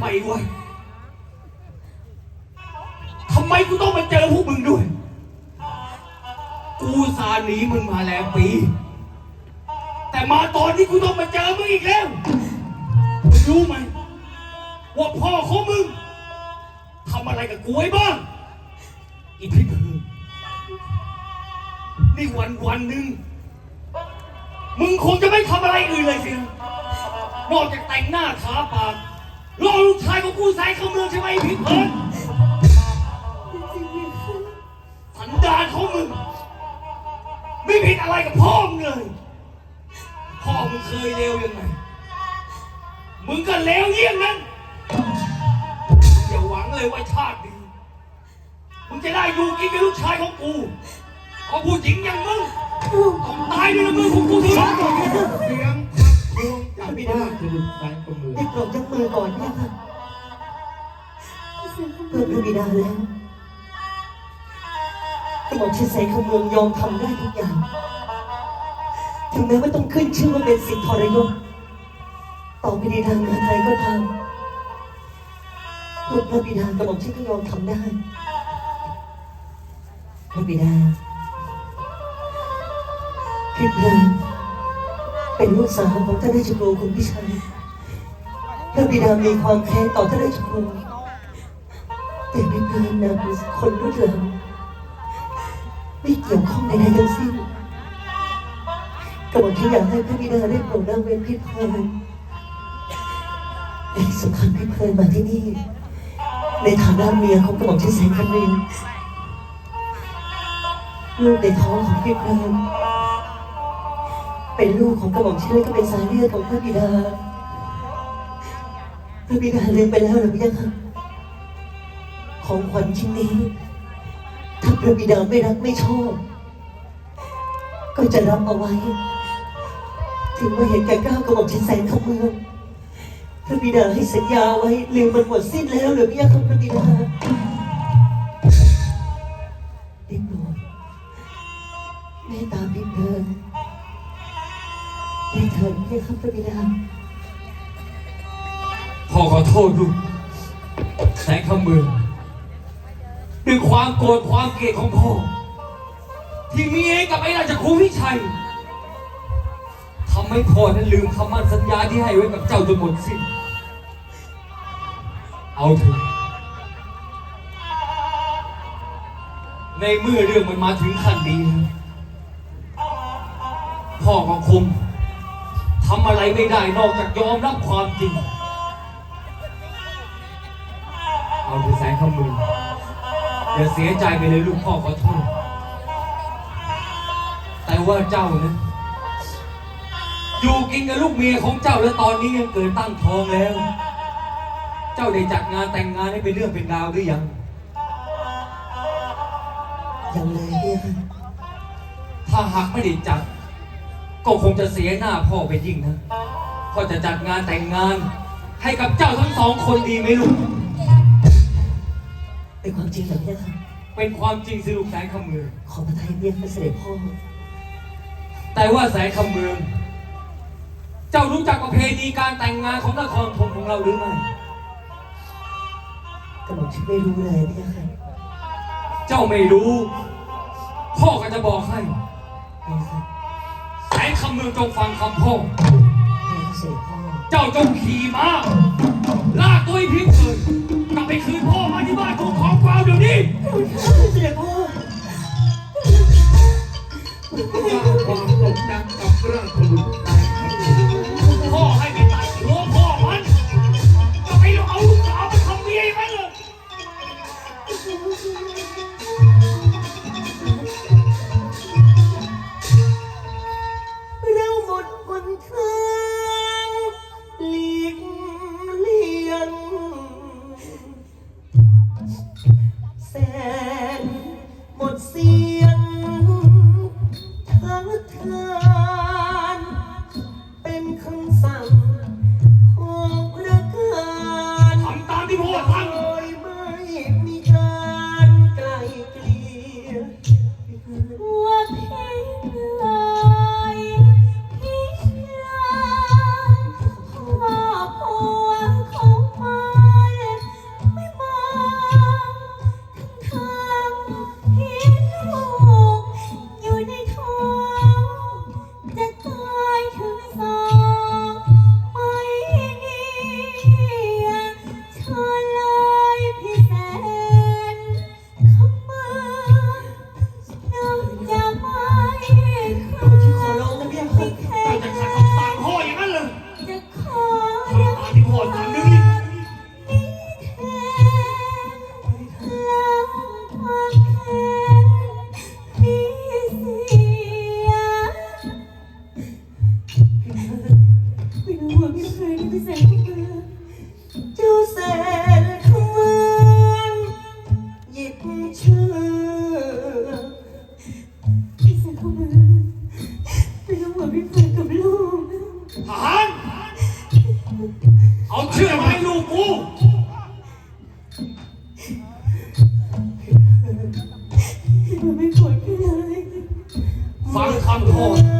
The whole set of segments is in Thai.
ไมวะทำไมกูต้องมาเจอพวกมึงด้วย กูสาหนีมึงมาแล้วปี แต่มาตอนนี้กูต้องมาเจอมึงอีกแล้วมึงรู้ไหมว่าพ่อของมึงทำอะไรกับกูไว้บ้าง อีพี่พือนี่วันวันหนึ่งมึงคงจะไม่ทำอะไรอื่นเลยสิ นอกจากแต่งหน้าทาปาก รอลูกชายของกูใส่เข้าเมืองใช่ไหมไอ้พี่เพิร์นสันดานของมึง ไม่ผิดอะไรกับพ่อมึงเลย พ่อมึงเคยเลวยังไง มึงก็เลวเยี่ยงนั้น อย่าหวังเลยว่าชาตินี้มึงจะได้อยู่กินกับลูกชายของกูเพราผู้หญิงอย่างมึงต้องตายด้วยน้ำมือของกูเท่านั้นเสียงพักพวง จากบ้านคือสายกำมือ ได้โปรดยกมือก่อนนี่ยค่ะเพื่อพระบิดาแล้วกระหม่อมชิดใส่ขมืองยอมทำได้ทุกอย่าง ถึงแม้ว่าต้องขึ้นชื่อว่าเป็นสิทธิทรยศต่อพิธีทางการไทยก็ตามเพื่อพระบิดากระหม่อมชิดก็ยอมทำได้ พระบิดาพี่เพลิน เป็นลูกสาวของท่านราชครูคุณพิชัยพระบิดามีความแค้นต่อท่านราชครูแต่ไม่เพลินนะคนรุ่นหลังไม่เกี่ยวข้องใดๆทั้งสิ้นกระบอกที่อยากให้พระบิดาได้โปรดละเว้นพี่เพลินและที่สำคัญพี่เพลินมาที่นี่ ในฐานะเมียของกระบอกที่แสนคำนึงลูกในท้องของพี่เพลิน เป็นลูกของกระบอกที่และก็เป็นสายเลือดของพระบิดา พระบิดาลืมไปแล้วหรือยังคะของขวัญชิ้นนี้ ถ้าพระบิดาไม่รักไม่ชอบ ก็จะรับเอาไว้ ถึงว่าเห็นแก่ก้าวกระบอกชิ้นแสนเข้าเมืองพระบิดาให้สัญญาไว้ลืมมันหมดสิ้นแล้วหรือยังคะพระบิดา ครับพระบิดาพ่อขอโทษลูกแสงคำเมือด้วยความโกรธความเกลียดของพ่อ ที่มีให้กับไอ้ราชครูวิชัยทำให้พ่อนั้นลืมคำมั่นสัญญาที่ให้ไว้กับเจ้าจนหมดสิ้น เอาเถอะในเมื่อเรื่องมันมาถึงขั้นนี้แล้วพ่อก็คง ทำอะไรไม่ได้นอกจากยอมรับความจริง เอาเถอะแสงข้ามืออย่าเสียใจไปเลยลูกพ่อขอโทษ แต่ว่าเจ้านะอยู่กินกับลูกเมียของเจ้าแล้วตอนนี้ยังเกิดตั้งท้องแล้ว เจ้าได้จัดงานแต่งงานให้เป็นเรื่องเป็นราวหรือยัง ยังเลยเนี่ยค่ะถ้าหากไม่ได้จัด ก็คงจะเสียหน้าพ่อไปยิ่งนะพ่อจะจัดงานแต่งงาน ให้กับเจ้าทั้งสองคนดีไหมลูก เป็นความจริงเหรอเนี่ยค่ะเป็นความจริงสิลูกแสงคำเมือง ขอพระทัยเรียกพระเสด็จพ่อแต่ว่าแสงคำเมือง เจ้ารู้จักประเพณีการแต่งงานของนครธมของเราหรือไม่ กระหม่อมฉันไม่รู้เลยเนี่ยค่ะเจ้าไม่รู้ พ่อก็จะบอกให้เนี่ยค่ะแสงคำ เมืองจงฟังคำพ่อเนี่ยพระเสด็จพ่อ เจ้าจงขี่ม้าลากตัวไอ้พิษเลยกลับไปคืนพ่อมาที่บ้านของของกวาวเดี๋ยวนี้พระเสด็จพ่อว่าความตกดังกับราชบุตรสายกำมือพ่อให้ไปตัดหัวพ่อมันจะไปเอาลูกสาวมาทำเมียมันเลย เอาเชือกมาให้ลูกกูมันไม่ปวดพี่เลย ฟังคำโทษ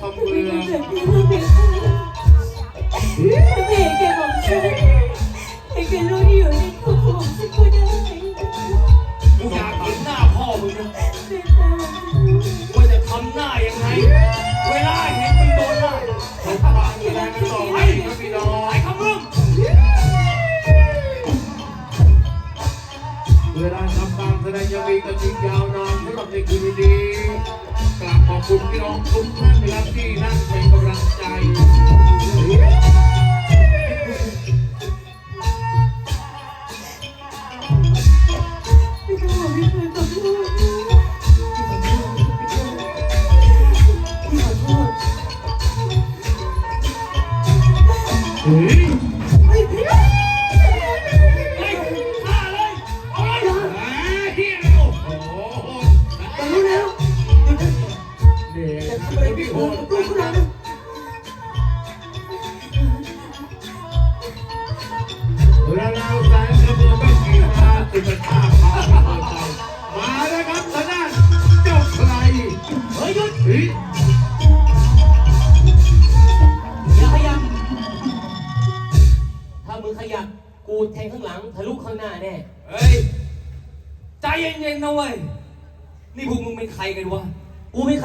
ต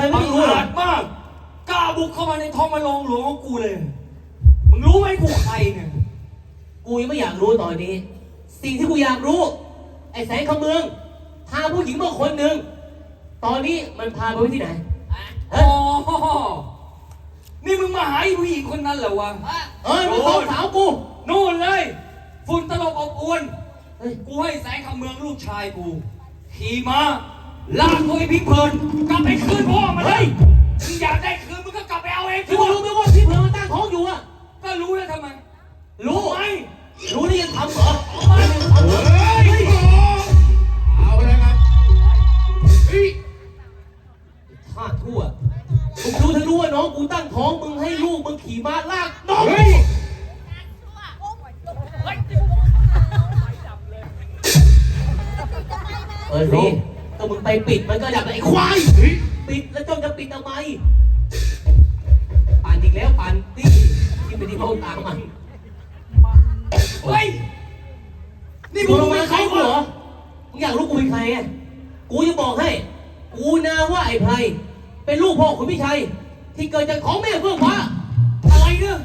กูไม่เคยบัไม่งรู้หรออาจมาก กล้าบุกเข้ามาในท้องมาลองหลวงของกูเลย มึงรู้ไหมกูใครเนี่ย กูยังไม่อยากรู้ตอนนี้ สิ่งที่กูอยากรู้ ไอ้แสงคำเมืองพาผู้หญิงมาคนหนึ่งตอนนี้มันพาไปไว้ที่ไหน อ๋อ นี่มึงมาหาไอ้ผู้หญิงคนนั้นเหรอวะ เอ้ยมันสองสาวกู นู่นเลย ฝุ่นตลบอบอวน เฮ้ย กูให้แสงคำเมืองลูกชายกู ขี่มา ลากตัวไอ้พี่เพลินกลับไปคืนพ่อมันเลยมึงอยากได้คืนมึงก็กลับไปเอาเองที่มึงรู้ไหมว่าพี่เผือมันตั้งท้องอยู่อะก็รู้แล้วทำไมรู้ทำไมรู้ได้ยังทำเหรอทำไมเฮ้ยเอาเลยครับเฮ้ยท่าทั่วมึงรู้ทั้งรู้ว่าน้องกูตั้งท้องมึงให้ลูกมึงขี่ม้าลากน้องเฮ้ยเออสิก็มึงไปปิดมันก็ดับไอ้ควายเฮ้ยปิดแล้วจ้องจะปิดทำไมปั่นอีกแล้วปั่นนี่ที่ไปที่ห้องตามมันเฮ้ยนี่นี่มึมึงงเป็มานใครเขากูเหรวะอมึงอยากรู้กูเป็นใครไงกูจะบอกให้ กูนาว่าไอ้ไพรเป็นลูกพ่อคุณพี่ชัย ที่เกิดจากของแม่เฟื่องฟ้าอะไรเนี่ย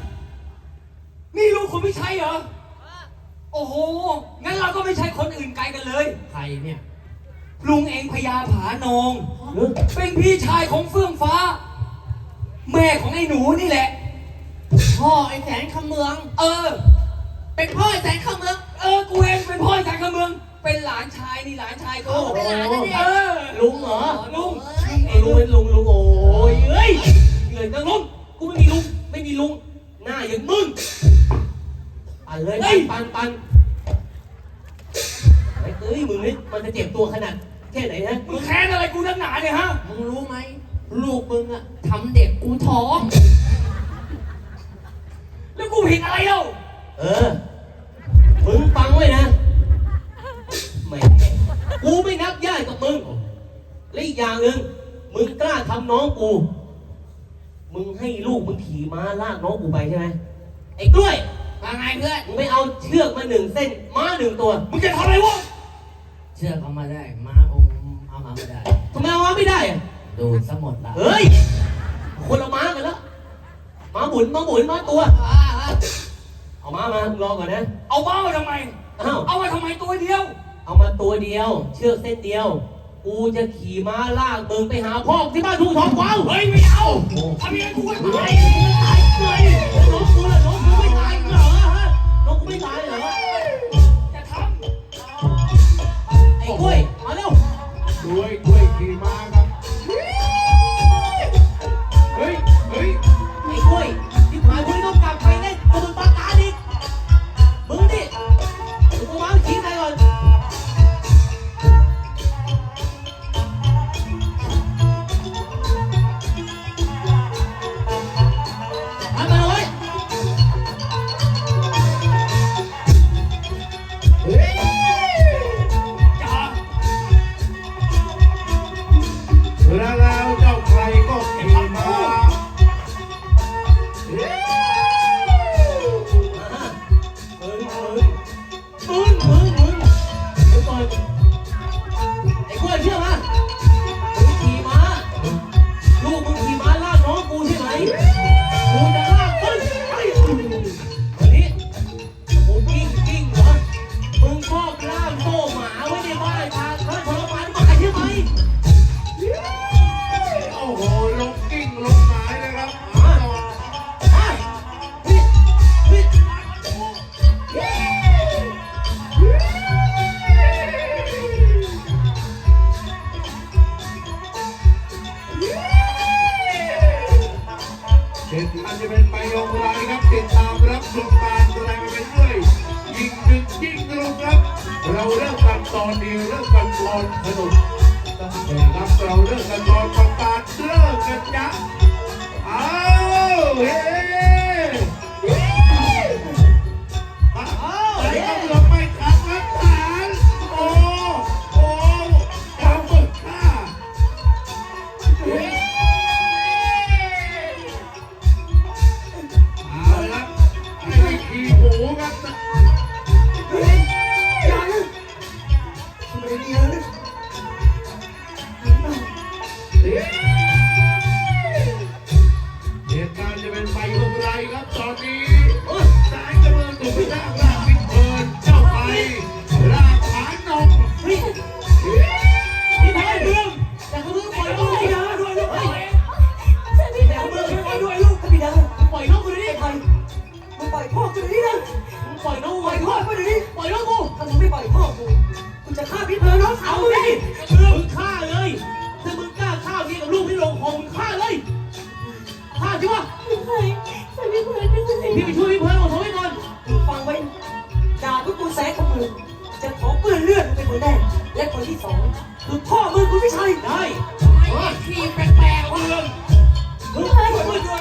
นี่ลูกคุณไม่ใช่เหรอโอ้โหงั้นเราก็ไม่ใช่คนอื่นไกลกันเลย ใครเนี่ย ลุงเองพญาผานองเฮ้ยเป็นพี่ชายของเฟื่องฟ้า แม่ของไอ้หนูนี่แหละ พ่อไอ้แสนคำเมือง เออ เป็นพ่อไอ้แสนเข้าเมือง เออ กูเองเป็นพ่อไอ้สายขเมือง เป็นหลานชายนี่หลานชายเขาเป็นหลานนั่นเอง เออ ลุงเหรอ ลุงไอ้ลุงเป็นลุงลุงโอ้ยเอ้ยเกิดจังลุง กูไม่มีลุง ไม่มีลุง หน้าอย่างมึงปันเลยปันปันปันไอ้เอ้ยมึงนี่มันจะเจ็บตัวขนาด แค่ไหนฮะมึงแค้นอะไรกูนักหนาเนี่ยฮะ มึงรู้ไหม ลูกมึงอะทำเด็กกูท้อง แล้วกูผิดอะไรเล่าเออ มึงฟังไว้นะแหม่กูไม่นับญาติกับมึง และอีกอย่างหนึ่งมึงกล้าทำน้องกู มึงให้ลูกมึงขี่ม้าลากน้องกูไปใช่ไหมไอ้กล้วย ว่าไงเพื่อน มึงไปเอาเชือกมาหนึ่งเส้น ม้าหนึ่งตัว มึงจะทำอะไรวะ เชื่อเขามาได้ ม้าองค์เอามาไม่ได้ ทำไมเอาม้าไม่ได้อะดูดซะหมดละเฮ้ย คนละม้ากันแล้วม้าหมุนม้าหมุนม้าตัวอ่าฮะเอาม้ามามึงรอก่อนนะ เอาบ้ามาทำไม อ้าว เอามาทำไมตัวเดียว เอามาตัวเดียว เชือกเส้นเดียว กูจะขี่ม้าลากมึงไปหาพ่อที่บ้านทุ่งทองกวาวเฮ้ยไม่เอาทำยังไงกูก็ตายตายเลยน้องกูล่ะน้องกูไม่ตายเหรอฮะน้องกูไม่ตาย พวกกูแซกกับมือจะขอเปื้อนเลือดมึงเป็นคนแรกและคนที่สองคือพ่อมึงกูไม่ใช่ได้ไอ้ขี่แปลกๆวะมึงช่วยด้ว